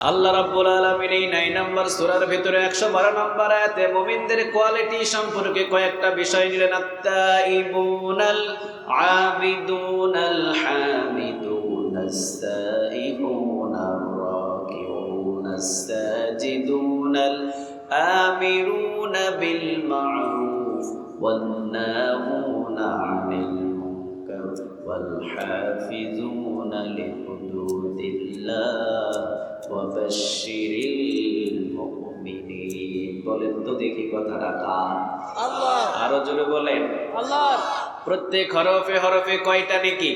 আল্লাহ রাব্বুল আলামিন এই 9 নম্বর সূরার ভিতরে 112 নম্বর আয়াতে মুমিনদের কোয়ালিটি সম্পর্কে কয়েকটা বিষয় নিলেন। আত্তাইবুনাল আবিদুনাল হামিদুনাস সাইহুনার রাকিউনাস সাজিদুনাল আমিরুনা বিল মা'রুফ ওয়ান নাহুনা আনিল মুনকার ওয়াল হাফিজুনা লিহুদুদিল্লাহ বলেন তো দেখি কথাটা কার? আল্লাহ। আরও জোরে বলেন। আল্লাহ। প্রত্যেক হরফে হরফে কয়টা নাকি?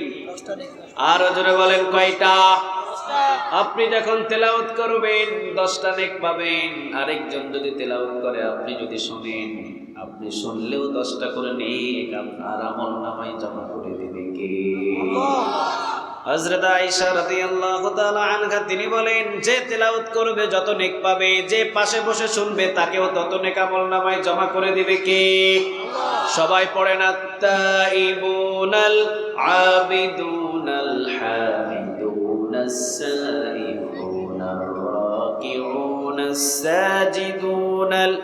আরও জোরে বলেন কয়টা? আপনি যখন তেলাওত করবেন দশটা নেক পাবেন। আরেকজন যদি তেলাওত করে আপনি যদি শোনেন আপনি শুনলেও দশটা করে নেক আপনার আমল নামাই জমা করে দেবে কে? হযরত আয়েশা রাদিয়াল্লাহু তাআলা আনহা, তিনি বলেন, যে তেলাওত করবে, যত নেক পাবে, যে পাশে বসে শুনবে, তাকেও তত নেক আমল নামায় জমা করে দিবে কে? সবাই পড়েন আত্তাইবুনাল আবিদুনাল হামিদুনাস সাইহুনার রাকিউনাস সাজিদুনাল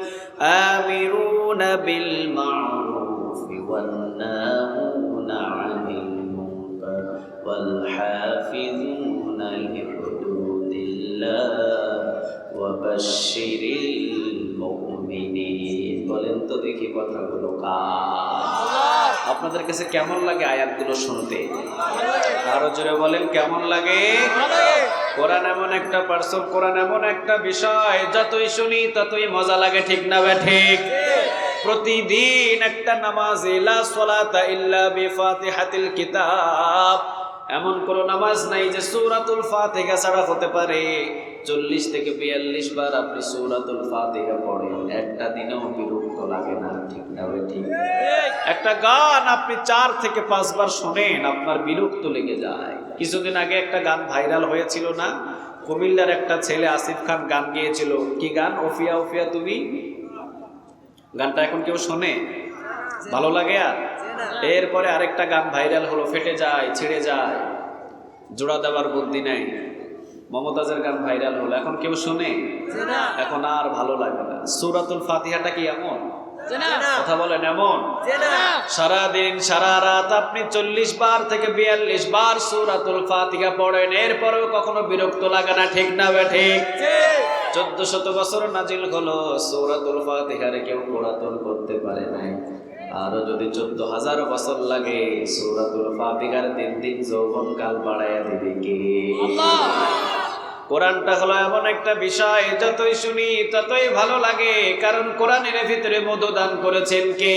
আমিরুনা বিল মা'রুফ ওয়ান হাফিজুনা লিহুদুদিল্লাহ ওয়া বাশশিরিল মুমিনিন বলেন তো দেখি কথাগুলো আপনাদের কাছে কেমন লাগে আয়াতগুলো শুনতে? আরও জোরে বলেন, কেমন লাগে? কোরআন এমন একটা পার্সন, কোরআন এমন একটা বিষয়, যতই শুনি ততই মজা লাগে, ঠিক না বে ঠিক? প্রতিদিন একটা নামাজ ইলা সলাতা ইল্লা বিফাতিহাতিল কিতাব এমন কোন নামাজ নাই যে সূরাতুল ফাতিহা ছাড়া হতে পারে। চল্লিশ থেকে বিয়াল্লিশ বার আপনি সূরাতুল ফাতিহা পড়েন। একটা দিনেও বিরক্ত লাগে না, ঠিক না ঠিক? একটা গান আপনি চার থেকে পাঁচবার শোনেন, আপনার বিরক্ত লেগে যায়। কিছুদিন আগে একটা গান ভাইরাল হয়েছিল না? কুমিল্লার একটা ছেলে আসিফ খান গান গিয়েছিল। কি গান? ওফিয়া ওফিয়া, তুমি? গানটা এখন কেউ শোনে? ভালো লাগে আর? এরপরে আরেকটা গান ভাইরাল হলো ফেটে যায় ছিঁড়ে যায় জোড়া দেওয়ার বুদ্ধি নেই। মমতাজের গান ভাইরাল হলো এখন কেউ শুনে? জেনা এখন আর ভালো লাগে না। সুরাতুল ফাতিহাটা কি এমন? কথা বলেন এমন? জেনা সারা রাত আপনি চল্লিশ বার থেকে বিয়াল্লিশ বার সুরাতুল ফাতিহা পড়েন এরপরেও কখনো বিরক্ত লাগে না ঠিক না বে ঠিক? চোদ্দ শত বছর নাজিল হলো সৌরাতুল ফাতিহার কেউ পুরাতন করতে পারে নাই। আরও যদি চোদ্দ হাজার বছর লাগে, সৌরাতুল ফাতিহার দিন দিন যৌবন কাল বাড়াইয়া দিবে কে? কোরআনটা হলো এমন একটা বিষয়, যতই শুনি ততই ভালো লাগে, কারণ কোরআনের ভিতরে মধু দান করেছেন কে?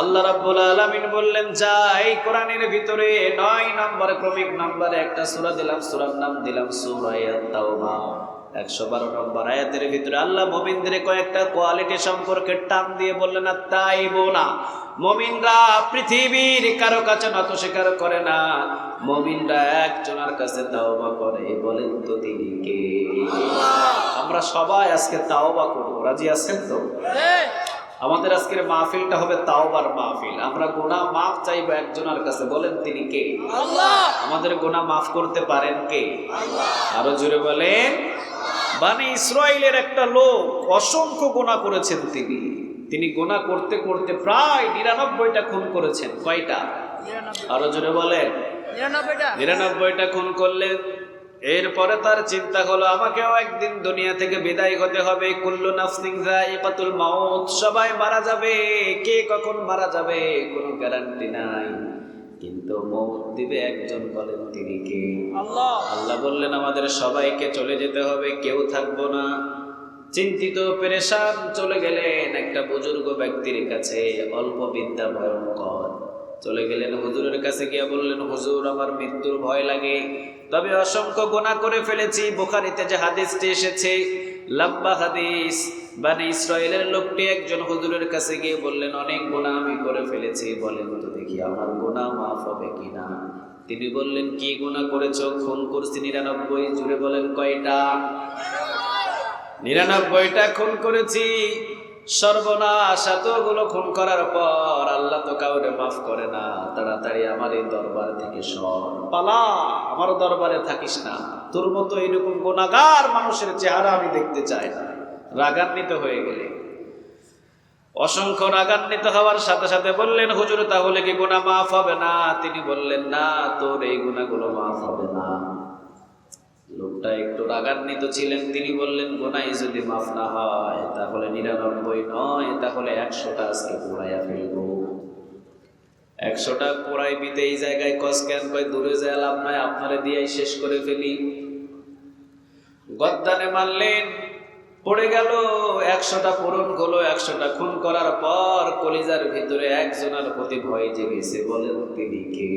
আল্লাহ রাব্বুল আলামিন বললেন যাই কোরআনের ভিতরে নয় নম্বর, ক্রমিক নম্বরে একটা সূরা দিলাম, সূরার নাম দিলাম সূরা তাওবা একশো বারো নম্বর আয়াতের ভিতরে আল্লাহ মোমিনদের কয়েকটা কোয়ালিটি সম্পর্কে টান দিয়ে বললেন আর তাই বোনা মমিনরা পৃথিবীর কারও কাছে নত স্বীকার করে না। মমিনরা একজনের কাছে তাওবা করে বলেন তো তিনি কে? আমরা সবাই আজকে তাওবা করব রাজি আছেন তো? আমাদের আজকের মাহফিলটা হবে তাওবার মাহফিল। আমরা গোনা মাফ চাইব একজনের কাছে বলেন তিনি কে? আমাদের গোনা মাফ করতে পারেন কে? আরও জোরে বলেন বানি ইসরায়েলের একটা লোক অসংখ্য গোনা করেছেন তিনি। তিনি গোনা করতে করতে প্রায় নিরানব্বইটা খুন করেছেন। কয়টা? আরও জোরে বলেন। নিরানব্বইটা। খুন করলেন। এরপরে তার চিন্তা হলো আমাকেও একদিন দুনিয়া থেকে বিদায় হতে হবে। কুল্লু নাফসিং মাউত সবাই মারা যাবে। কে কখন মারা যাবে কোনো গ্যারান্টি নাই। কিন্তু মৌত দিবে একজন বলেন তিনি কে? আল্লাহ। আল্লাহ বললেন আমাদের সবাইকে চলে যেতে হবে কেউ থাকব না। চিন্তিত পেরেশান চলে গেলেন একটা বুজুর্গ ব্যক্তির কাছে অল্প বিদ্যা ভয়ঙ্কর। চলে গেলেন হুজুরের কাছে গিয়ে বললেন হুজুর আমার মৃত্যুর ভয় লাগে। তবে অসংখ্য গোনা করে ফেলেছি বুখারিতে যে হাদিসটি এসেছে লম্বা হাদিস। বানি ইসরায়েলের লোকটি একজন হুজুরের কাছে গিয়ে বললেন, অনেক গোনা আমি করে ফেলেছি, বলেন তো দেখি আমার গোনা মাফ হবে কিনা? তিনি বললেন, কি গোনা করেছ? খুন করছি নিরানব্বই, জুড়ে বলেন কয়টা? নিরানব্বইটা খুন করেছি। সর্বনাশ, এতগুলো খুন করার পর আল্লাহ তো কাউরে মাফ করে না। তাড়াতাড়ি আমার এই দরবার থেকে সর। পালা, আমার দরবারে থাকিস না। তোর মতো এরকম গোনাগার মানুষের চেহারা আমি দেখতে চাই না। রাগান্বিত হয়ে গেলে। অসংখ্য রাগান্বিত হওয়ার সাথে সাথে বললেন, হুজুর, তাহলে কি গুণা মাফ হবে না? তিনি বললেন, না, তোর এই গুণাগুলো মাফ হবে না। লোকটা একটু রাগান্বিত ছিলেন। তিনি বললেন গোনাই যদি মাফ না হয়, তাহলে নিরানব্বই নয়, তাহলে একশোটা আজকে পোড়াইয়া ফেলব। একশোটা পোড়াই পিতে এই জায়গায় কস কেন কয়, দূরে যায় লাভ নয় আপনারে দিয়েই শেষ করে ফেলি। গদ্দানে মারলেন পড়ে গেল, একশোটা পূরণ হলো একশোটা খুন করার পর কলিজার ভিতরে একজনের প্রতি ভয় জেগেছে বলেন তিনি কে?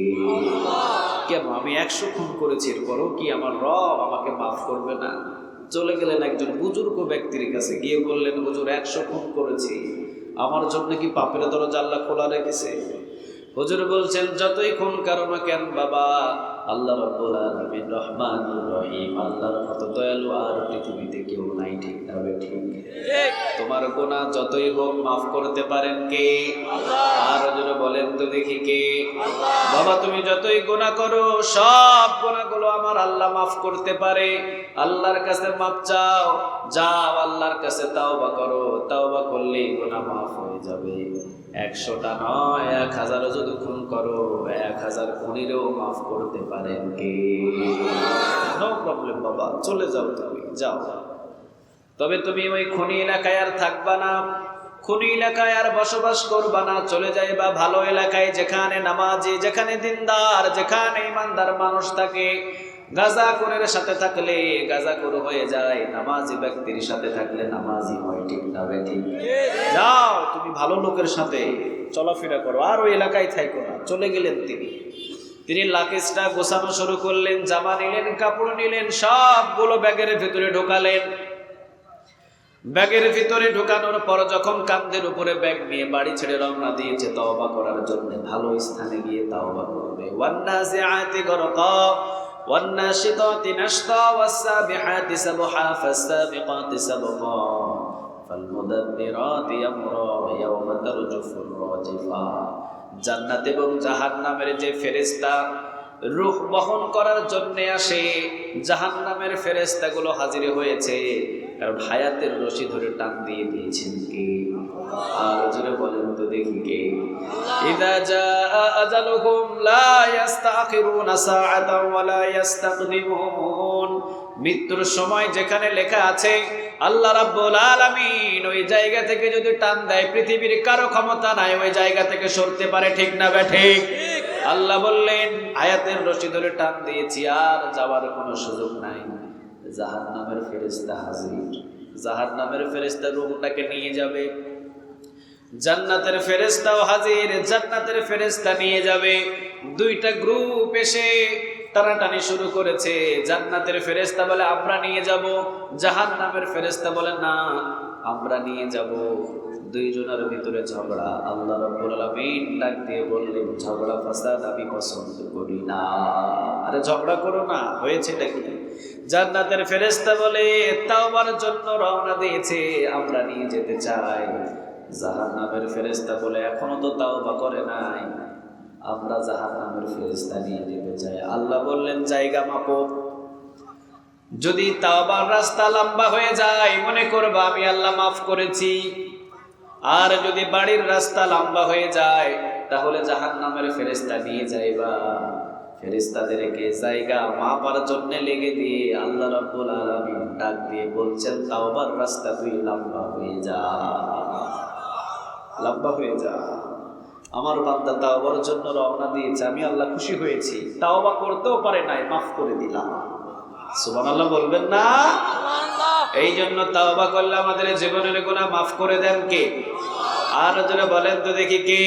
কেন আমি একশো খুন করেছি, এরপরও কি আমার রব আমাকে মাফ করবে না? চলে গেলেন একজন বুজুর্গ ব্যক্তির কাছে, গিয়ে বললেন, হুজুর, একশো খুন করেছি। আমার জন্য কি পাপের দরজা আল্লাহ খোলা রেখেছে? হুজুর বলছেন যতই খুন কারও না কেন বাবা আল্লাহ রব্বুল আলামিন রহমানুর রহিম আল্লাহর মতো দয়ালু আর পৃথিবীতে কেউ নাই ঠিক না ঠিক? তোমার গোনা যতই হোক মাফ করতে পারেন কে? আর জোরে বলেন তো দেখি কে? বাবা তুমি যতই গোনা করো সব গোনাগুলো আমার আল্লাহ মাফ করতে পারে। আল্লাহর কাছে মাপ চাও যাও আল্লাহর কাছে তাওবা করো। তাওবা করলেই গোনা মাফ হয়ে যাবে। একশোটা নয়, এক হাজারও যদি খুন করো, এক হাজার খুনিরও মাফ করতে পারেন কে? নো প্রবলেম বাবা। চলে যাও তুমি, যাও। তবে তুমি ওই খনি এলাকায় আর থাকবা না। খনি এলাকায় আর বসবাস করবা না। চলে যাইবা ভালো এলাকায় যেখানে নামাজি, যেখানে দিনদার, যেখানে ইমানদার মানুষ থাকে। গাজাকুরের সাথে থাকলে গাজাকুর হয়ে যায়, নামাজি ব্যক্তির সাথে থাকলে নামাজি হয়, ঠিক না ঠিক? যাও, তুমি ভালো লোকের সাথে চলাফেরা করো। আর ওই এলাকায় থাইকো না, চলে গেলেন তিনি। তিনি লাকেজটা গোছানো শুরু করলেন, জামা নিলেন, কাপড় নিলেন, সবগুলো ব্যাগের ভেতরে ঢোকালেন। ব্যাগের ভিতরে ঢোকানোর পর যখন কান্দের উপরে ব্যাগ নিয়ে বাড়ি ছেড়ে রওনা দিয়েছে, তওবা করার জন্য ভালো স্থানে গিয়ে তওবা করবে। ওয়ান্নাজিআতি গরকা নাশতা ওয়াসসাবিহাতি সাবহা ফাসসাবিকাতি সাবকা ফালমুদাব্বিরাতি আমরা ইয়াওমা তারজুফুর রাজিফা জান্নাত এবং জাহান্নামের যে ফেরেশতা রূহ বহন করার জন্য আসে, জাহান্নামের ফেরেশতাগুলো হাজির হয়েছে। কারণ হায়াতের রশি ধরে টান দিয়ে দিয়েছেন কে? আর বলেন তো দেখি কে। ইদা আজালুহুম লা ইস্তাখিরুনা সাআতান ওয়া লা ইস্তাকদিমুন মৃত্যুর সময় যেখানে লেখা আছে, আল্লাহ রাব্বুল আলামিন ওই জায়গা থেকে যদি টান দেয়, পৃথিবীর কারও ক্ষমতা নাই, ওই জায়গা থেকে সরতে পারে ঠিক না বে ঠিক? আল্লাহ বললেন, আয়াতের রশি ধরে টান দিয়েছি, আর যাওয়ার কোনো সুযোগ নাই। জাহার নামের ফেরেস্তা হাজির। জাহার নামের ফেরেস্তা রুহটাকে নিয়ে যাবে। জান্নাতের ফেরেস্তাও হাজির, জান্নাতের ফেরেস্তা নিয়ে যাবে। দুইটা গ্রুপ এসে টানাটানি শুরু করেছে। জান্নাতের ফেরেস্তা বলে, আমরা নিয়ে যাব। জাহান নামের ফেরেস্তা বলে, না, আমরা নিয়ে যাব। দুইজনের ভিতরে ঝগড়া। আল্লাহ রব্বুল আলামিন ডাক দিয়ে বললেন, ঝগড়া, ফাসাদ আমি পছন্দ করি না। আরে ঝগড়া করো না হয়েছেটা কি? জান্নাতের ফেরেস্তা বলে, তাওবার জন্য রওনা দিয়েছে, আমরা নিয়ে যেতে চাই। জাহান্নামের ফেরেস্তা বলে, এখনও তো তাওবা করে নাই। আমরা জাহান্নামের ফেরেস্তা নিয়ে যেতে চাই আল্লাহ বললেন, জায়গা মাপো। যদি তাওবার রাস্তা লম্বা হয়ে যায়, মনে করবা আমি আল্লাহ মাফ করেছি। আর যদি বাড়ির রাস্তা লম্বা হয়ে যায়, তাহলে জাহান্নামের ফেরেস্তা নিয়ে যাইবা। ফেরেস্তাদেরকে জায়গা মাপার জন্য লেগে দিয়ে আল্লাহ রাব্বুল আলামিন ডাক দিয়ে বলছেন, তাওবার রাস্তা তুই লম্বা হয়ে যা। লম্বা হয়ে যা। আমার বান্দা তাওবার জন্য রওনা দিয়েছে, আমি আল্লাহ খুশি হয়েছি। তাওবা করতেও পারে নাই, মাফ করে দিলাম। সুবহানাল্লাহ বলবেন না? আল্লাহ এই জন্য তাওবা করলে আমাদের জীবনের গুনাহ মাফ করে দেন কে? আর যারা বলেন তো দেখি কে?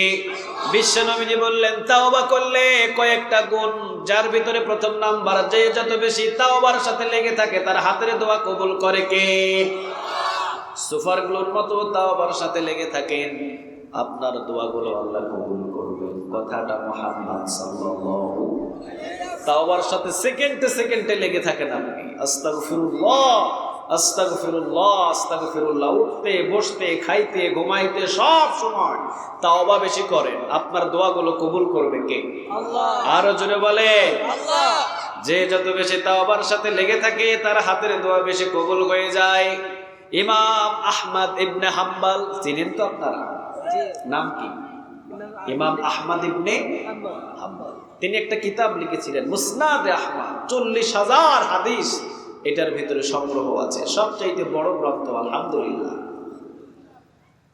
বিশ্বনবীজি বললেন, তাওবা করলে কয়েকটা গুণ, যার ভিতরে প্রথম নাম্বার যে যত বেশি তাওবার সাথে লেগে থাকে, তার হাতের দোয়া কবুল করে কে? সুফারগুলোর মতো তাওবার সাথে লেগে থাকেন। আপনার দোয়াগুলো আল্লাহ কবুল করবেন। কথাটা মোহাম্মদ সাল্লাল্লাহু তাওবার সাথে সেকেন্ডে সেকেন্ডে লেগে থাকেন আপনি। আস্তাগফিরুল্লাহ আস্তাগফিরুল্লাহ আস্তাগফিরুল্লাহ। উঠতে বসতে খাইতে ঘুমাইতে সব সময় তাওবা বেশি করেন। আপনার দোয়াগুলো কবুল করবে কে? আরও জোরে বলে আল্লাহ। যে যত বেশি তাওবার সাথে লেগে থাকে তার হাতের দোয়া বেশি কবুল হয়ে যায়। ইমাম আহমদ ইবনে হাম্বাল চিনেন তো আপনারা? নাম কি? ইমাম আহমদ ইবনে তিনি একটা কিতাব লিখেছিলেন মুসনাদ আহমদ চল্লিশ হাজার হাদিস এটার ভিতরে সংগ্রহ আছে সবচাইতে বড় গ্রন্থ আলহামদুলিল্লাহ।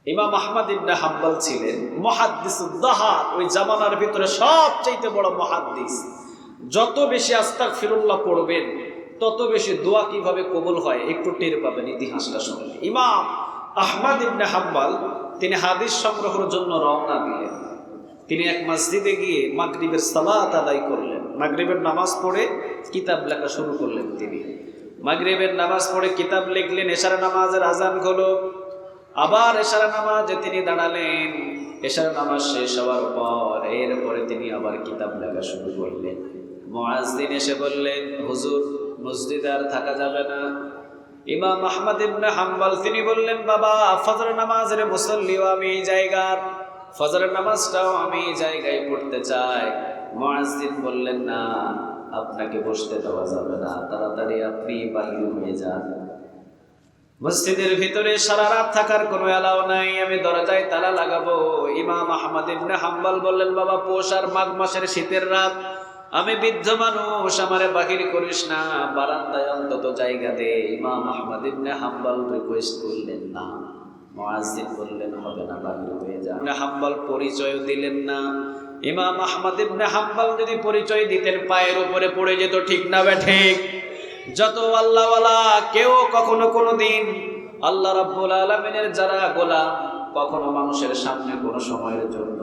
ইমাম আহমদ ইবনে হাম্বাল ছিলেন মহাদ্দিসুদ্দাহার ওই জামানার ভিতরে সবচাইতে বড় মহাদ্দিস। যত বেশি আস্তাক ফিরুল্লাহ পড়বেন তত বেশি দোয়া কীভাবে কবুল হয় একটু টের পাবেন ইতিহাসটা শুনলে। ইমাম আহমদ ইবনে হাম্বাল, তিনি হাদিস সংগ্রহের জন্য রওনা দিলেন। তিনি এক মসজিদে গিয়ে মাগরিবের সালাত আদায় করলেন। মাগরিবের নামাজ পড়ে কিতাব লেখা শুরু করলেন তিনি। মাগরিবের নামাজ পড়ে কিতাব লিখলেন, এশারা নামাজের আজান হলো। আবার এশারা নামাজে তিনি দাঁড়ালেন। এশারা নামাজ শেষ হওয়ার পর এরপরে তিনি আবার কিতাব লেখা শুরু করলেন। মুয়াজ্জিন এসে বললেন, হুজুর মসজিদে আর থাকা যাবে না। ইমাম আহমদ ইবনে হাম্বাল, তিনি বললেন, বাবা, ফজর নামাজের মুসল্লিও আমি এই জায়গার। ফজরের নামাজটাও আমি এই জায়গায় পড়তে চাই। মুয়াজ্জিন বললেন, না, আপনাকে বসতে দেওয়া যাবে না। তাড়াতাড়ি আপনি বাহির হয়ে যান। মসজিদের ভিতরে সারা রাত থাকার কোনো এলাও নাই, আমি দরজায় তালা লাগাবো। ইমাম আহমদ ইবনে হাম্বাল বললেন, বাবা, পৌষ আর মাঘ মাসের শীতের রাত আমি বৃদ্ধ মানুষ, আমারে বাহির করিস না। বারান্দায় অন্তত জায়গা দে। ইমাম আহমদ ইবনে হাম্বল রিকোয়েস্ট করলেন না। মুয়াজ্জিন বললেন, হবে না, বাহির হয়ে যা। ইবনে হাম্বল পরিচয় দিলেন না। ইমাম আহমদ ইবনে হাম্বল যদি পরিচয় দিতেন, পায়ের উপরে পড়ে যেত, ঠিক না বে ঠিক? যত আল্লাহওয়ালা, কেউ কখনো কোনো দিন আল্লাহ রাব্বুল আলমিনের যারা গোলাম, কখনো মানুষের সামনে কোনো সময়ের জন্য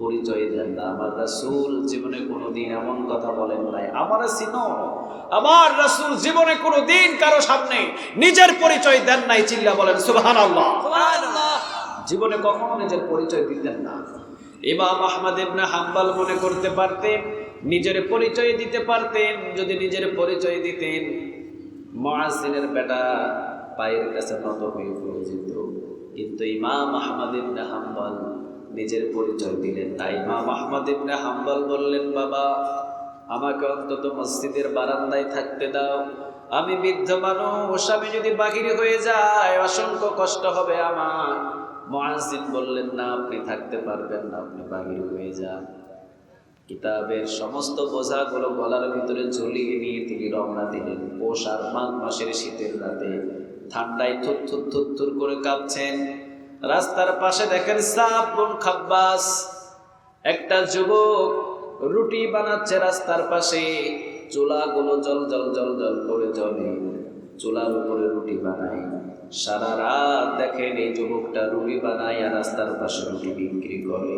পরিচয় দেন না। আমার রাসুল জীবনে কোনো দিন এমন কথা বলেন নাই। আমার চিনো। আমার রাসূল জীবনে কোনো দিন কারও সামনে নিজের পরিচয় দেন নাই চিল্লা বলেন সুবহানাল্লাহ। জীবনে কখনো নিজের পরিচয় দিতেন না। ইমাম আহমদ ইবনে হাম্বাল মনে করতে পারতেন নিজের পরিচয় দিতে পারতেন যদি নিজের পরিচয় দিতেন মুয়াজ্জিনের বেটা পায়ের কাছে নত হয়ে পড়ে যেত। কিন্তু ইমাম আহমদ ইবনে হাম্বল নিজের পরিচয় দিলেন। তাই মা আহমদ ইবনে হাম্বল বললেন, বাবা, আমাকে অন্তত মসজিদের বারান্দায় থাকতে দাও। আমি বৃদ্ধ মানুষ, আমি যদি বাহিরে হয়ে যায় অসংখ্য কষ্ট হবে আমার। মুয়াজ্জিন বললেন, না, আপনি থাকতে পারবেন না, আপনি বাহির হয়ে যান। কিতাবের সমস্ত বোঝাগুলো গলার ভিতরে ঝুলিয়ে নিয়ে তিনি রওনা দিলেন। পৌষ আর মাঘ মাসের শীতের রাতে। ঠান্ডায় থুর থুর থুর করে কাঁপছেন। রাস্তার পাশে দেখেন সাপ বোন খাব্বাস। একটা যুবক রুটি বানাচ্ছে রাস্তার পাশে। চুলাগুলো জল জল জল জল করে জলে চুলার উপরে রুটি বানায়। সারা রাত দেখেন এই যুবকটা রুটি বানায় আর রাস্তার পাশে রুটি বিক্রি করে।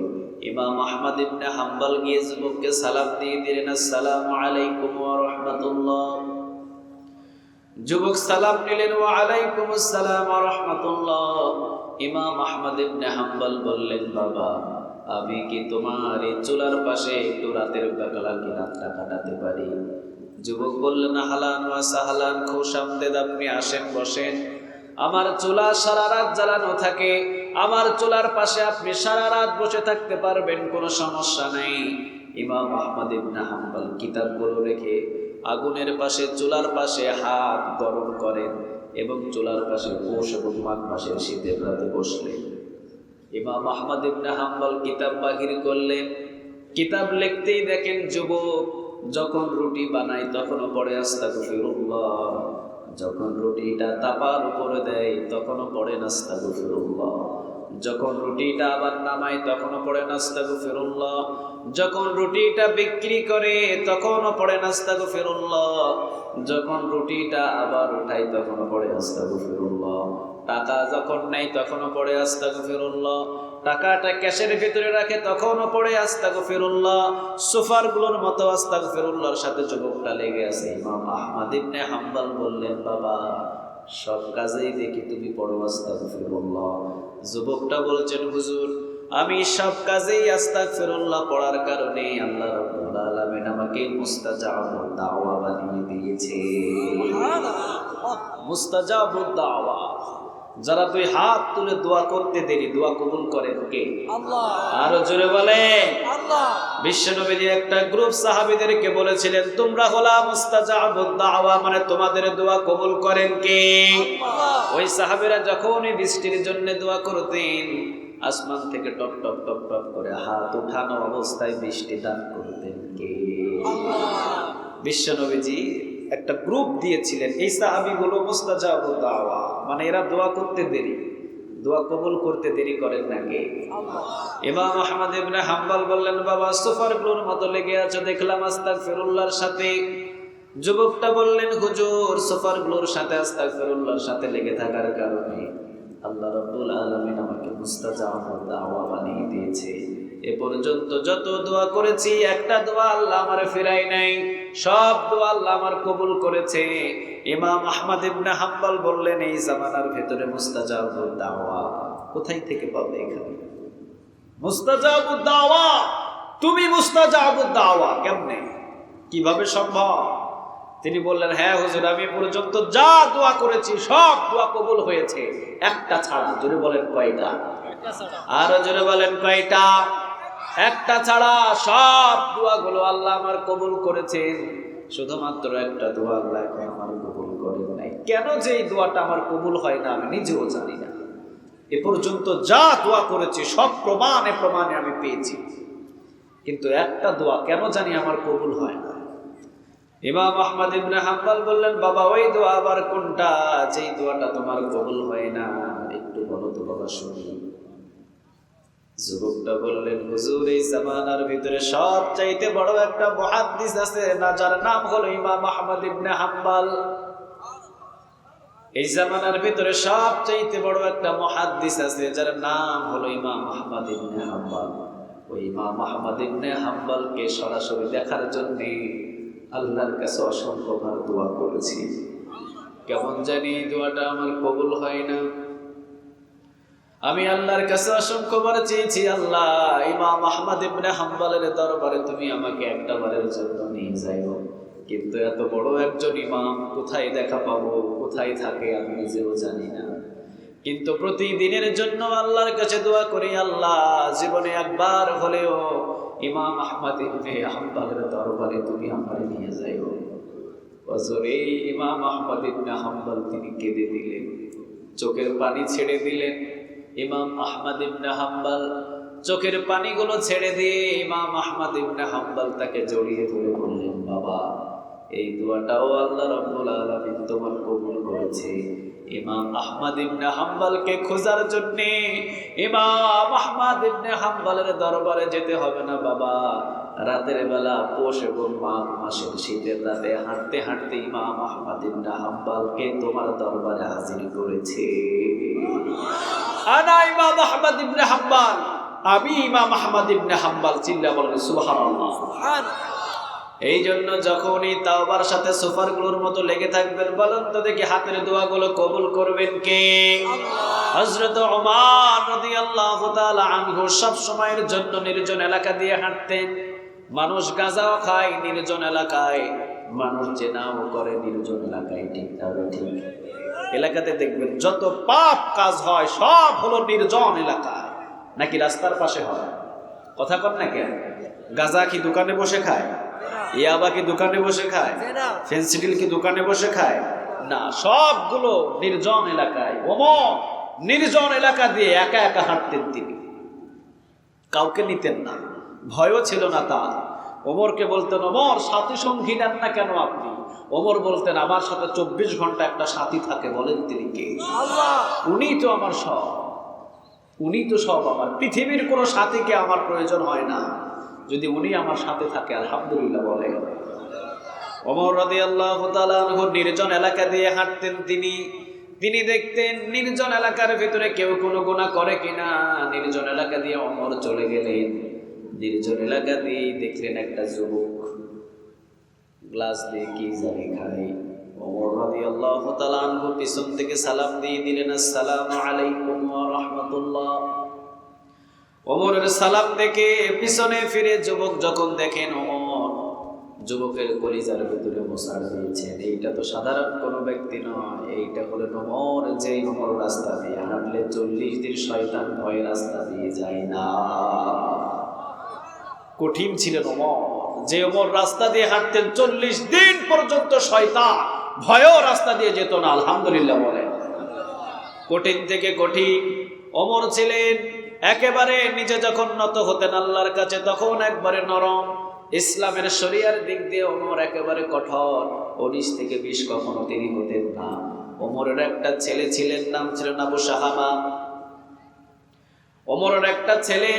ইমাম আহমদ ইবনে হাম্বল গিয়ে যুবককে সালাম দিয়ে দিলেন, আসসালামু আলাইকুম ওয়া রাহমাতুল্লাহ। যুবক সালাম নিলেন ওয়া আলাইকুম আসসালাম ওয়া রাহমাতুল্লাহ। ইমাম আহমদ ইবনে হাম্বল বললেন, বাবা, আমি কি তোমার এই চুলার পাশে একটু রাতের বেলা কি রাতটা কাটাতে পারি? যুবক বললেন, হালান ওয়া সাহালান খুশামদেদ আপনি আসেন, বসেন। আমার চুলা সারা রাত জ্বালানো থাকে। আমার চুলার পাশে আপনি সারা রাত বসে থাকতে পারবেন, কোনো সমস্যা নেই। ইমাম আহমদ ইবনে হাম্বল কিতাবগুলো রেখে আগুনের পাশে, চুলার পাশে হাত গরম করেন এবং চুলার পাশে পৌষ এবং মাঘ মাসের শীতের রাতে বসলেন। ইমাম আহমদ ইবনে হাম্বল কিতাব বাহির করলেন। কিতাব লিখতেই দেখেন যুবক যখন রুটি বানায় তখনও পড়ে আস্তা আস্তাগফিরুল্লাহ। যখন রুটিটা তাপার উপরে দেয় তখনও পড়ে নাস্তা নাস্তাগফিরুল্লাহ যখন রুটিটা আবার নামায় তখনও পড়ে নাস্তাগফিরুল্লাহ। যখন রুটিটা বিক্রি করে তখনও পড়ে নাস্তাগফিরুল্লাহ। যখন রুটিটা আবার উঠাই তখনও পড়ে আস্তাগফিরুল্লাহ। টাকা যখন নেই তখনও পড়ে আস্তাগফিরুল্লাহ। টাকাটা ক্যাশের ভিতরে রাখে তখনও পড়ে আস্তাগফিরুল্লাহ। সোফারগুলোর মতো আস্তাগফিরুল্লাহর সাথে যুবকটা লেগে আছে। ইমাম আহমদ হাম্বল বললেন, বাবা সব কাজেই দেখি তুমি আস্তাগফিরুল্লাহ। যুবকটা বলছেন হুজুর আমি সব কাজেই আস্তাগফিরুল্লাহ পড়ার কারণে আল্লাহ রাব্বুল আলামিন আমাকে মুস্তাজাব দাওয়া বানিয়ে দিয়েছে। মুস্তাজাবুদ দাওয়া। যারা দুই হাত তুলে দোয়া করতে দেরি দোয়া কবুল করেন কে আরও জোরে বলেন। আল্লাহ। বিশ্বনবীজি একটা গ্রুপ সাহাবীদেরকে বলেছিলেন তোমরা হলা মুস্তাজাবুদ দাওয়া মানে তোমাদের দোয়া কবুল করেন কে? ওই সাহাবীরা যখনই বৃষ্টির জন্য দোয়া করতেন আসমান থেকে টপ টপ টপ টপ করে হাত উঠানো অবস্থায় বৃষ্টি দান করতেন কে? বিশ্বনবীজি একটা গ্রুপ দিয়েছিলেন এই সাহাবিগুলো মুস্তাজাবু দাওয়া। মানে এরা দোয়া করতে দেরি। দোয়া কবুল করতে দেরি করেন নাকি? ইমাম আহমদ ইবনে হাম্বাল বললেন বাবা সুফার গ্লোর মতো লেগে আছো দেখলাম আস্তাক ফেরুল্লাহর সাথে। যুবকটা বললেন হুজুর সুফার গ্লোর সাথে আস্তাক ফেরুল্লাহর সাথে লেগে থাকার কারণে আল্লাহ রাব্বুল আলামিন আমাকে মুস্তাজাবু দাওয়া বানিয়ে দিয়েছে। এ পর্যন্ত যত দোয়া করেছি, একটা দোয়া আল্লাহ আমার ফেরাই নাই। সব দোয়া আল্লাহ আমার কবুল করেছে। ইমাম আহমদ ইবনে হাম্বল বললেন, এই জামানার ভেতরে মুস্তাজাবু দাওয়া কোথায় থেকে পাবে এখানে? মুস্তাজাবু দাওয়া? তুমি মুস্তাজাবু দাওয়া কেমনে? কীভাবে সম্ভব? তিনি বললেন হ্যাঁ হুজুর, আমি পর্যন্ত যা দোয়া করেছি, সব দোয়া কবুল হয়েছে। একটা ছাড়া, জোরে বলেন কয়টা? আরও জোরে বলেন কয়টা? একটা ছাড়া সব দোয়াগুলো আল্লাহ আমার কবুল করেছেন। শুধুমাত্র একটা দোয়া আল্লাহ এখন আমার কবুল করেন নাই। কেন যে এই দোয়াটা আমার কবুল হয় না আমি নিজেও জানি না। এ পর্যন্ত যা দোয়া করেছি, সব প্রমাণে প্রমাণে আমি পেয়েছি। কিন্তু একটা দোয়া কেন জানি আমার কবুল হয় না। ইমাম আহমদ ইবনে হাম্বল বললেন, বাবা, ওই দোয়া আবার কোনটা? যেই দোয়াটা তোমার কবুল হয় না, একটু বলো তো বাবা, শুনি। যুবকটা বললেন, হুজুর, এই জামানার ভিতরে সব চাইতে বড় একটা মুহাদ্দিস আছে না যার নাম হলো ইমাম আহমদ ইবনে হাম্বল? এই জামানার ভিতরে সব চাইতে বড় একটা মুহাদ্দিস আছে যার নাম হলো ইমাম আহমদ ইবনে হাম্বল। ওই ইমাম আহমদ ইবনে হাম্বলকে সরাসরি দেখার জন্য আল্লাহর কাছে অসংখ্যবার দোয়া করেছি। কেমন জানি দোয়াটা আমার কবুল হয় না। আমি আল্লাহর কাছে অসংখ্যবার চেয়েছি, আল্লাহ, ইমাম আহমদ ইবনে হাম্বলের দরবারে তুমি আমাকে একটা বারের জন্য নিয়ে যাইও। কিন্তু এত বড় একজন ইমাম কোথায় দেখা পাবো, কোথায় থাকে আমি নিজেও জানি না। কিন্তু প্রতিদিনের জন্য আল্লাহর কাছে দোয়া করি, আল্লাহ, জীবনে একবার হলেও ইমাম আহমদ ইবনে হাম্বলের দরবারে তুমি আমারে নিয়ে যাইও। বছরে ইমাম আহমদ ইবনে হাম্বাল তিনি কেঁদে দিলেন, চোখের পানি ছেড়ে দিলেন ইমাম আহমদ ইবনে হাম্বাল। চোখের পানিগুলো ছেড়ে দিয়ে ইমাম আহমদ ইবনে হাম্বাল তাকে জড়িয়ে ধরে বললেন, বাবা, এই দোয়াটাও আল্লাহ রাব্বুল আলামিন তোমার কবুল করেছে। ইমাম আহমদ ইবনে হাম্বালকে খোঁজার জন্য ইমাম আহমদ ইবনে হাম্বালের দরবারে যেতে হবে না, বাবা। রাতের বেলা পৌষ এবং মাঘ মাসের শীতের রাতে হাঁটতে হাঁটতে ইমাম আহমদ ইবনে হাম্বলকে তোমার দরবারে হাজির করেছে। আনা ইমাম আহমদ ইবনে হাম্বল। আমি ইমাম আহমদ ইবনে হাম্বল চিল্লা বলেন সুবহানাল্লাহ। সুবহান এই জন্য যখনই তাওবার সাথে সোফারগুলোর মতো লেগে থাকবেন বলেন তো দেখি হাতের দোয়াগুলো কবুল করবেন কে? হযরত ওমর রাদিয়াল্লাহু তাআলা আনহু সব সময়ের জন্য নির্জন এলাকা দিয়ে হাঁটতেন। মানুষ গাঁজাও খায় নির্জন এলাকায়। মানুষ যে চেনাও করে নির্জন এলাকায় ঠিক তবে ঠিক। এলাকাতে দেখবেন যত পাপ কাজ হয় সব হলো নির্জন এলাকায়। নাকি রাস্তার পাশে হয়? কথা কর না কেন? গাঁজা কি দোকানে বসে খায়? ইয়াবা কি দোকানে বসে খায়? ফেন্সিডিল কি দোকানে বসে খায়? না সবগুলো নির্জন এলাকায়। ওমর নির্জন এলাকা দিয়ে একা একা হাঁটতেন তিনি। কাউকে নিতেন না। ভয়ও ছিল না তার। ওমরকে বলতেন ওমর সাথী সঙ্গী নেন না কেন আপনি? ওমর বলতেন আমার সাথে চব্বিশ ঘণ্টা একটা সাথী থাকে বলেন তিনি কে? আল্লাহ। উনি তো আমার সব। উনি তো সব আমার। পৃথিবীর কোনো সাথীকে আমার প্রয়োজন হয় না। যদি উনি আমার সাথে থাকে আলহামদুলিল্লাহ বলে অমর রাদি আল্লাহ নির্জন এলাকা দিয়ে হাঁটতেন তিনি। তিনি দেখতেন নির্জন এলাকার ভিতরে কেউ কোনো গুণা করে কিনা। নির্জন এলাকা দিয়ে অমর চলে গেলেন। নির্জন এলাকা দিয়ে দেখলেন একটা যুবক। গ্লাস দিয়ে কি জানি খাই ওমর রাদিয়াল্লাহু তাআলা আনহু পিছন থেকে সালাম দিয়ে দিলেন, আসসালামু আলাইকুম ওয়া রাহমাতুল্লাহ। সালাম দেখে পিছনে ফিরে যুবক যখন দেখেন ওমর, যুবকের কলিজার ভিতরে মোসার দিয়েছেন। এইটা তো সাধারণ কোনো ব্যক্তি নয়, এইটা হলো নমর যে নমর রাস্তা দিয়ে হাঁটলে চল্লিশ দিন শয়তান ভয় রাস্তা দিয়ে যায় না। কঠিন ছিলেন ওমর। যে ওমর রাস্তা দিয়ে হাঁটতেন চল্লিশ দিন পর্যন্ত শয়তান ভয়ও রাস্তা দিয়ে যেত না, আলহামদুলিল্লাহ বলেন। কঠিন থেকে কঠিন। অমর ছিলেন একেবারে নিজে যখন নত হতেন আল্লাহর কাছে, তখন একবারে নরম। ইসলামের শরিয়ার দিক দিয়ে ওমর একেবারে কঠোর। উনিশ থেকে বিশ কখনো তিনি হতেন না। ওমরের একটা ছেলে ছিলেন, নাম ছিলেন আবু সাহাবা ওমরের একটা ছেলে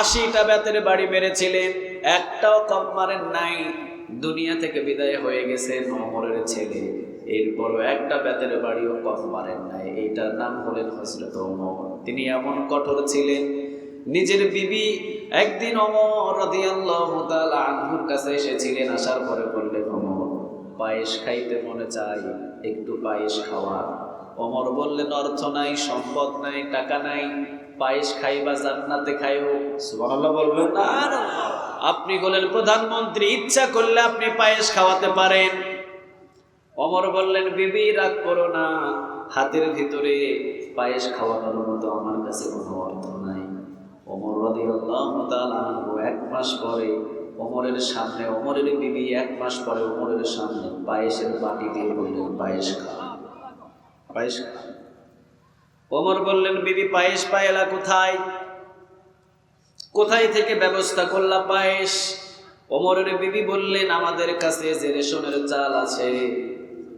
আশিটা বেতের বাড়ি মেরেছিলেন একটাও কম মারেন নাই, দুনিয়া থেকে বিদায় হয়ে গেছেন ওমরের ছেলে। এরপরও একটা বেতের বাড়িও কম মারেন নাই, এইটার নাম হলেন হজরত ওমর। তিনি এমন কঠোর ছিলেন, নিজের বিবি একদিন অমর আনহুর কাছে এসেছিলেন, আসার পরে বললেন অমর পায়েস খাইতে মনে চাই, একটু পায়েস খাওয়া। অমর বললেন, অর্থ নাই, সম্পদ নাই, টাকা নাই পায়েস খাই বা জান্নাতে খাইও সুবহানাল্লাহ বলবেন না। আপনি হলেন প্রধানমন্ত্রী, ইচ্ছা করলে আপনি পায়েস খাওয়াতে পারেন। অমর বললেন, বিবি, রাগ করো না। হাতের ভিতরে পায়েস খাওয়ানোর মতো আমার কাছে কোনো অর্থ নাই। অমর তাআলা আনহু এক মাস পরে অমরের সামনে, অমরের বিবি এক মাস পরে অমরের সামনে পায়েসের বাটি দিয়ে বললেন, পায়েস খা। পায়েস খা। ওমর বললেন, বিবি পায়েস পায়েলা কোথায়? কোথায় থেকে ব্যবস্থা করলা পায়েস ওমরের বিবি বললেন, আমাদের কাছে যে রেশনের চাল আছে,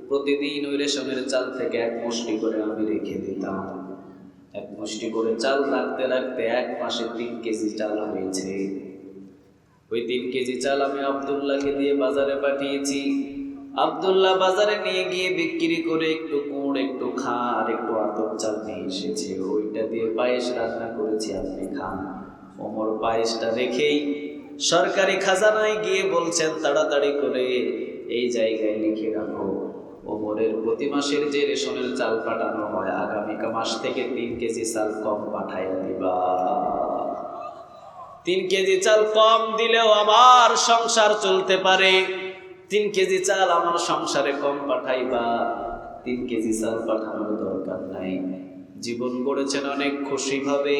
প্রতিদিন ওই রেশনের চাল থেকে এক মুষ্টি করে আমি রেখে দিতাম। এক মুষ্টি করে চাল রাখতে রাখতে এক মাসে তিন কেজি চাল হয়েছে। ওই তিন কেজি চাল আমি আবদুল্লাহকে দিয়ে বাজারে পাঠিয়েছি। আবদুল্লাহ বাজারে নিয়ে গিয়ে বিক্রি করে একটু গুড়, একটু খার, একটু আতর চাল নিয়ে এসেছে। ওইটা দিয়ে পায়েস রান্না করেছি, আপনি খান। ওমর পায়েসটা রেখেই সরকারি খাজানায় গিয়ে বলছেন, তাড়াতাড়ি করে এই জায়গায় লিখে রাখো। ওমরের প্রতি মাসের যে রেশনের চাল পাঠানো হয় আগামী মাস থেকে তিন কেজি চাল কম পাঠাইয়া দিবা। তিন কেজি চাল কম দিলেও আমার সংসার চলতে পারে। তিন কেজি চাল আমার সংসারে কম পাঠাইবা। তিন কেজি চাল পাঠানোর জীবন গড়েছেন অনেক খুশিভাবে,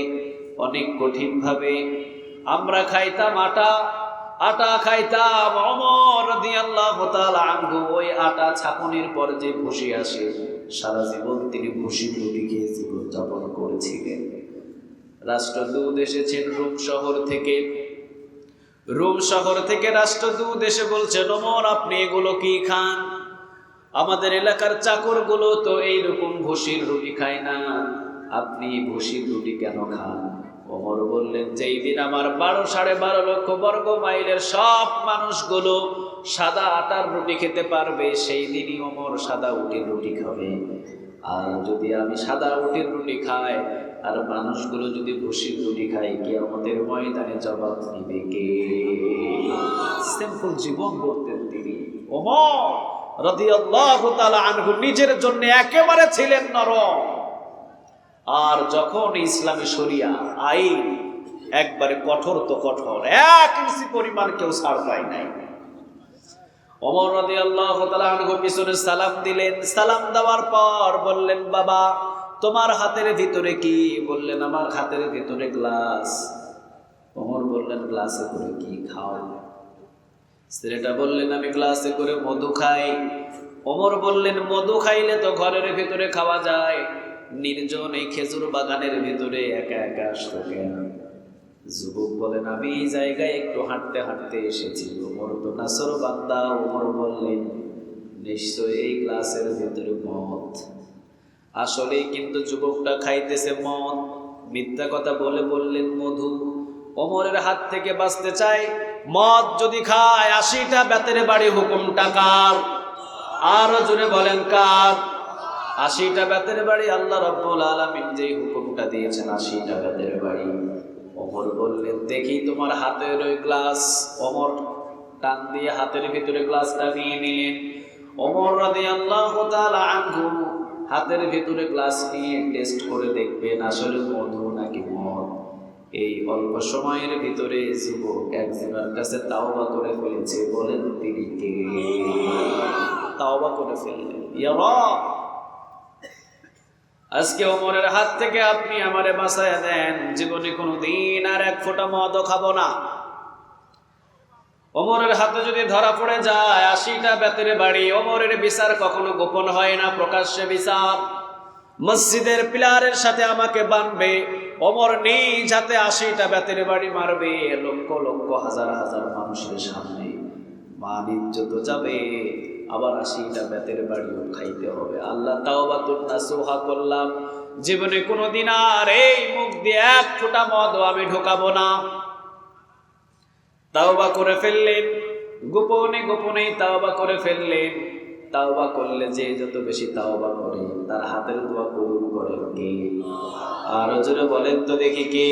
অনেক কঠিনভাবে। আমরা খাইতাম আটা আটা খাইতাম অমর আনহু। ওই আটা ছাপনের পর যে ভুসি আসে, সারা জীবন তিনি ভুসি রুটি খেয়ে জীবন যাপন করেছিলেন। রাষ্ট্রদূত এসেছেন রোম শহর থেকে। রোম শহর থেকে রাষ্ট্রদূত এসে বলছেন অমর আপনি এগুলো কি খান? আমাদের এলাকার চাকরগুলো তো এইরকম ভুসির রুটি খায় না। আপনি ভুসির রুটি কেন খান? ওমর বললেন, যেই দিন আমার বারো সাড়ে বারো লক্ষ বর্গ মাইলের সব মানুষগুলো সাদা আটার রুটি খেতে পারবে, সেই দিনই ওমর সাদা উটির রুটি খাবে। আর যদি আমি সাদা উটির রুটি খাই, আর মানুষগুলো যদি ভুসির রুটি খায় কি আমাদের ময়দানে জবাব দিবে কে? সিম্পল জীবন করতেন তিনি। ওমর! আনহু নিজের জন্য একেবারে ছিলেন নরম। আর যখন ইসলামী শরিয়া আইন একবারে কঠোর তো কঠোর, এক ইঞ্চি পরিমাণ কেউ ছাড় পায় নাই। অমর রাদি আল্লাহ আনহু পিছনে সালাম দিলেন। সালাম দেওয়ার পর বললেন, বাবা, তোমার হাতের ভিতরে কি? বললেন, আমার হাতের ভিতরে গ্লাস। অমর বললেন, গ্লাসে করে কি খাও ছেলেটা বললেন, আমি গ্লাসে করে মধু খাই। অমর বললেন, মধু খাইলে তো ঘরের ভিতরে খাওয়া যায়। নির্জন এই খেজুর বাগানের ভিতরে একা একা কেন? যুবক বলেন, আমি এই জায়গায় একটু হাঁটতে হাঁটতে এসেছি। ওমর তো নাসর বান্দা। ওমর বললেন, নিশ্চয় এই গ্লাসের ভিতরে মদ। আসলেই কিন্তু যুবকটা খাইতেছে মদ। মিথ্যা কথা বলে বললেন, মধু। অমরের হাত থেকে বাঁচতে চাই মদ যদি খায়, আশিটা বেতের বাড়ি হুকুম টাকার। আরও জুড়ে বলেন কার? আশিটা বেতের বাড়ি আল্লাহ রব্বুল আলমিন যেই হুকুমটা দিয়েছেন, আশিটা বেতের বাড়ি। অমর বললেন, দেখি তোমার হাতের ওই গ্লাস। অমর টান দিয়ে হাতের ভিতরে গ্লাসটা নিয়ে নিলেন। অমর রাদি আল্লাহ হাতের ভিতরে গ্লাস নিয়ে টেস্ট করে দেখবেন, আসলে মধু এই অল্প সময়ের ভিতরে যুবক একজনের কাছে তাওবা করে ফেলেছে বলেন তিনি কে? তাওবা করে ফেললেন। আজকে ওমরের হাত থেকে আপনি আমারে বাঁচায় দেন, জীবনে কোনো দিন আর এক ফোঁটা মদ খাব না। ওমরের হাতে যদি ধরা পড়ে যায়, আশিটা বেতের বাড়ি, ওমরের বিচার কখনো গোপন হয় না, প্রকাশ্যে বিচার। মসজিদের পিলারের সাথে আমাকে বানবে ওমর নিজ হাতে আশিটা বেতের বাড়ি মারবে, লক্ষ লক্ষ হাজার হাজার মানুষের সামনে। মান ইজ্জত যাবে, আবার আশিটা বেতের বাড়িও খাইতে হবে। আল্লাহ তাও বা সোহা করলাম। জীবনে কোনোদিন আর এই মুখ দিয়ে এক ফোঁটা মদও আমি ঢোকাবো না। তাওবা করে ফেললেন, গোপনে গোপনেই তাওবা করে ফেললেন। তাওবা করলে যে যত বেশি তাওবা করে, তার হাতের দোয়া কবুল করে কে? আর জোরে বলেন তো দেখি কে?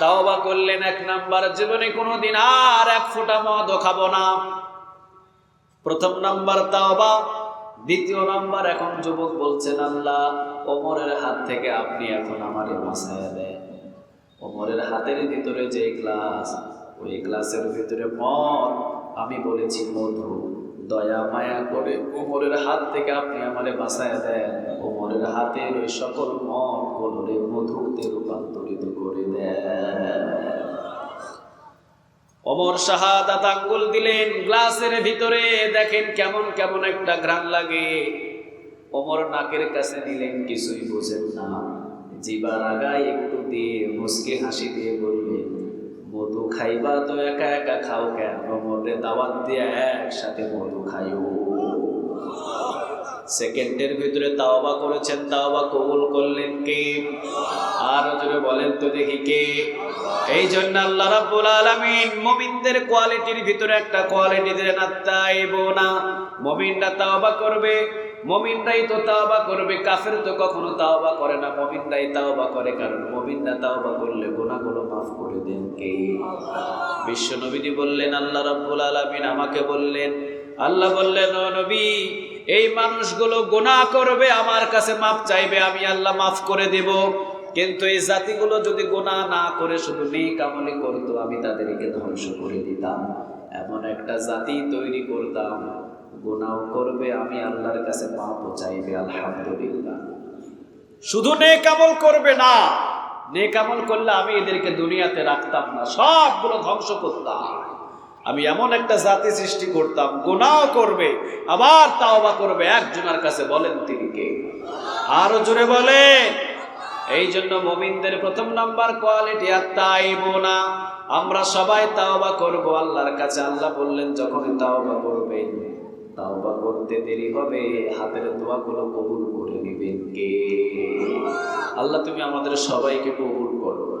তাওবা করলেন এক নাম্বার জীবনে কোনোদিন আর এক ফোঁটা মদ খাব না। প্রথম নাম্বার তাওবা, দ্বিতীয় নাম্বার এখন যুবক বলছেন, আল্লাহ, ওমরের হাত থেকে আপনি এখন আমারে বাঁচাইয়া দেন ওমরের হাতের ভিতরে যে গ্লাস, ওই গ্লাসের ভিতরে মদ, আমি বলেছি মধু। দয়া, মায়া করে ওমরের হাত থেকে আপনি আমারে বাঁচায় দেন। ওমরের হাতের ওই সকল মদ কোলরে মধুতে রূপান্তরিত করে দেন। অমর শাহাদাত আঙ্গুল দিলেন, গ্লাসের ভিতরে দেখেন কেমন কেমন একটা ঘ্রাণ লাগে। অমর নাকের কাছে নিলেন কিছুই বোঝেন না। জিবার আগায় একটু দিয়ে মুসকে হাসি দিয়ে বললেন খাইবা তো একা একা খাও কেন? অমরে দাওয়াত দিয়ে একসাথে মধু খাইও। সেকেন্ডের ভিতরে তাওবা করেছেন, তাওবা কবুল করলেন কে? আর জোরে বলেন তো দেখি কে? এই জন্য আল্লাহ রাব্বুল আলামিন মুমিনদের কোয়ালিটির ভিতরে একটা কোয়ালিটি দিলেন, আত্মাইবুনা। মুমিনরা তাওবা করবে মুমিনরাই তো তাওবা করবে, কাফের তো কখনো তাওবা করে না। মুমিনরাই তাওবা করে কারণ মুমিনরা তাওবা করলে গোনাগুলো মাফ করে দেন কে? বিশ্ব নবীজি বললেন, আল্লাহ রাব্বুল আলামিন আমাকে বললেন, আল্লাহ বললেন, ও নবী, এই মানুষগুলো গোনা করবে, আমার কাছে মাফ চাইবে, আমি আল্লাহ মাফ করে দেব। কিন্তু এই জাতিগুলো যদি গোনা না করে, শুধু নেক কামলি করতো, আমি তাদেরকে ধ্বংস করে দিতাম। এমন একটা জাতি তৈরি করতাম। গোনাও করবে, আমি আল্লাহর কাছে মাপও চাইবে, আলহামদুলিল্লাহ। শুধু নেক আমল করবে না, নেক আমল করলে আমি এদেরকে দুনিয়াতে রাখতাম না, সবগুলো ধ্বংস করতাম। আমি এমন একটা জাতি সৃষ্টি করতাম গোনাও করবে, আবার তাওবা করবে, একজনের কাছে বলেন তিনি কে? আরও জোরে বলেন। এই জন্য মমিনদের প্রথম নাম্বার কোয়ালিটি আত্মাইবুনা আমরা সবাই তাওবা করব, আল্লাহর কাছে আল্লাহ বললেন, যখনই তাওবা করবেন। তাওবা করতে দেরি হবে, হাতের দোয়াগুলো কবুল করে নেবেন কে? আল্লাহ, তুমি আমাদের সবাইকে কবুল করো।